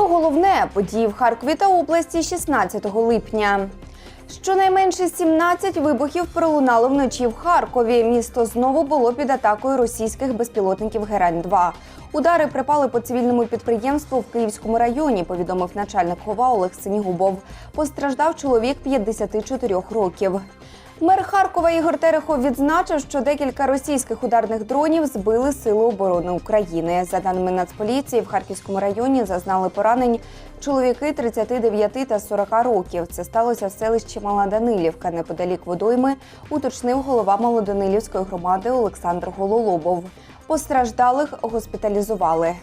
Про головне події в Харкові та області 16 липня. Щонайменше 17 вибухів пролунало вночі в Харкові. Місто знову було під атакою російських безпілотників Герань-2. Удари припали по цивільному підприємству в Київському районі. Повідомив начальник ХОВА Олег Синігубов. Постраждав чоловік 54 років. Мер Харкова Ігор Терехов відзначив, що декілька російських ударних дронів збили Сили оборони України. За даними Нацполіції, в Харківському районі зазнали поранень чоловіки 39 та 40 років. Це сталося в селищі Мала Данилівка, неподалік водойми, уточнив голова Малоданилівської громади Олександр Гололобов. Постраждалих госпіталізували.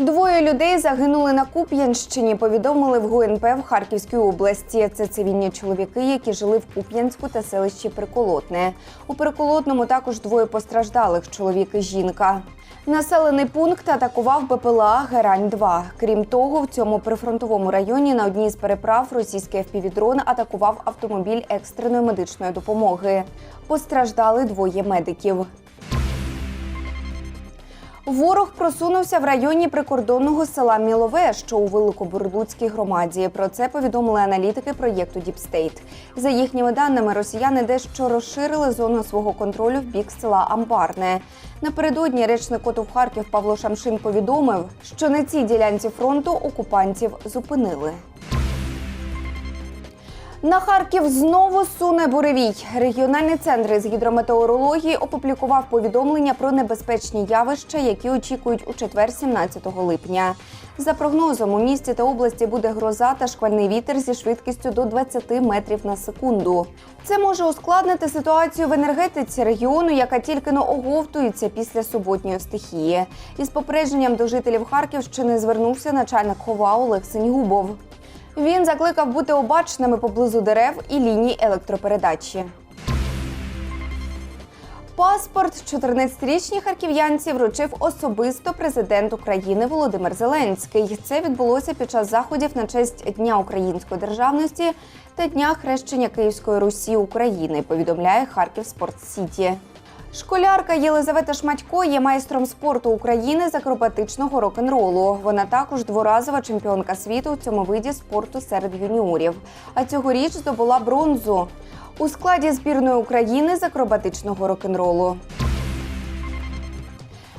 Двоє людей загинули на Куп'янщині. Повідомили в ГУНП в Харківській області. Це цивільні чоловіки, які жили в Куп'янську та селищі Приколотне. У Приколотному також двоє постраждалих чоловік і жінка. Населений пункт атакував БПЛА Герань-2. Крім того, в цьому прифронтовому районі на одній з переправ російський FPV-дрон атакував автомобіль екстреної медичної допомоги. Постраждали двоє медиків. Ворог просунувся в районі прикордонного села Мілове, що у Великобурлуцькій громаді. Про це повідомили аналітики проєкту Діпстейт. За їхніми даними, росіяни дещо розширили зону свого контролю в бік села Амбарне. Напередодні речник ОТУ в Харків Павло Шамшин повідомив, що на цій ділянці фронту окупантів зупинили. На Харків знову суне буревій. Регіональний центр з гідрометеорології опублікував повідомлення про небезпечні явища, які очікують у четвер, 17 липня. За прогнозом, у місті та області буде гроза та шквальний вітер зі швидкістю до 20 метрів на секунду. Це може ускладнити ситуацію в енергетиці регіону, яка тільки но оговтується після суботньої стихії. Із попередженням до жителів Харківщини звернувся начальник ХОВА Олег Синьгубов. Він закликав бути обачними поблизу дерев і ліній електропередачі. Паспорт 14-річній харків'янці вручив особисто президент України Володимир Зеленський. Це відбулося під час заходів на честь Дня української державності та Дня хрещення Київської Русі України. Повідомляє Харків Спорт Сіті. Школярка Єлизавета Шматько є майстром спорту України з акробатичного рок-н-ролу. Вона також дворазова чемпіонка світу у цьому виді спорту серед юніорів. А цьогоріч здобула бронзу у складі збірної України з акробатичного рок-н-ролу.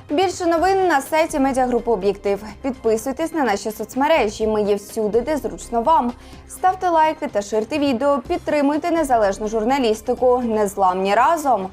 Більше новин на сайті медіагрупи Об'єктив. Підписуйтесь на наші соцмережі. Ми є всюди, де зручно вам. Ставте лайки та ширте відео. Підтримуйте незалежну журналістику. Незламні разом.